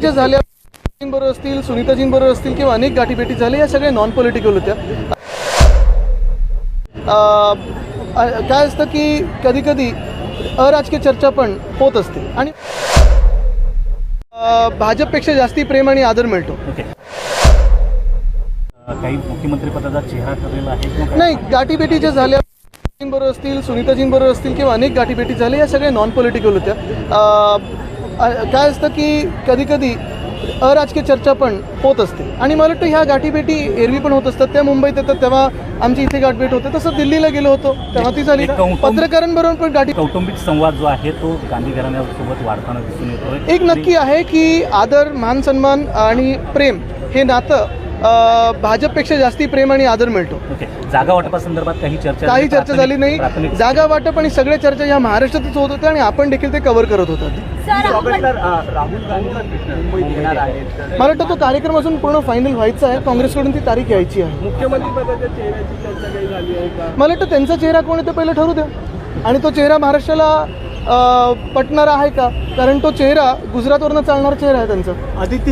जे झाल्या बरोबर असतील सुनीताजींबरोबर असतील किंवा अनेक गाठीभेटी झाल्या या सगळ्या नॉन पॉलिटिकल होत्या काय असतं की कधी कधी अराजकीय चर्चा पण होत असते. आणि भाजपपेक्षा जास्ती प्रेम आणि आदर मिळतो. काही मुख्यमंत्री पदाचा चेहरा ठरलेला आहे? नाही गाठीभेटी ज्या झाल्या बरोबर असतील सुनीताजींबरोबर असतील किंवा अनेक गाठीभेटी झाल्या या सगळ्या नॉन पॉलिटिकल होत्या काय असतं की कधी कधी अराजकीय चर्चा पण होत असते. आणि मला वाटतं ह्या गाठीभेटी एरवी पण होत असतात. त्या मुंबईत येतात तेव्हा आमची इथे गाठभेट होते. तसं दिल्लीला गेलो होतो. तेव्हा ती झाली पत्रकारांबरोबर पण गाठी कौटुंबिक संवाद जो आहे तो गांधी घराण्यासोबत वाढताना दिसून येतोय. एक नक्की आहे की आदर मान सन्मान आणि प्रेम हे नातं भाजपपेक्षा जास्ती प्रेम आणि आदर मिळतो. ओके. जागा वाटपासंदर्भात काही चर्चा काही चर्चा झाली नाही. जागा वाटप आणि सगळ्या चर्चा या महाराष्ट्रातच होत होत्या आणि आपण देखील ते कव्हर करत आहेत मला वाटतं तो कार्यक्रम अजून पूर्ण फायनल व्हायचा आहे. काँग्रेसकडून ती तारीख यायची आहे. मुख्यमंत्री पदाच्या चेहऱ्याची चर्चा काही झाली आहे का? मला वाटतं त्यांचा चेहरा कोण आहे ते पहिलं ठरू द्या. आणि तो चेहरा महाराष्ट्राला अं, पटणारा आहे का? कारण तो चेहरा गुजरातवरनं चालणारा चेहरा आहे त्यांचा. आदित्य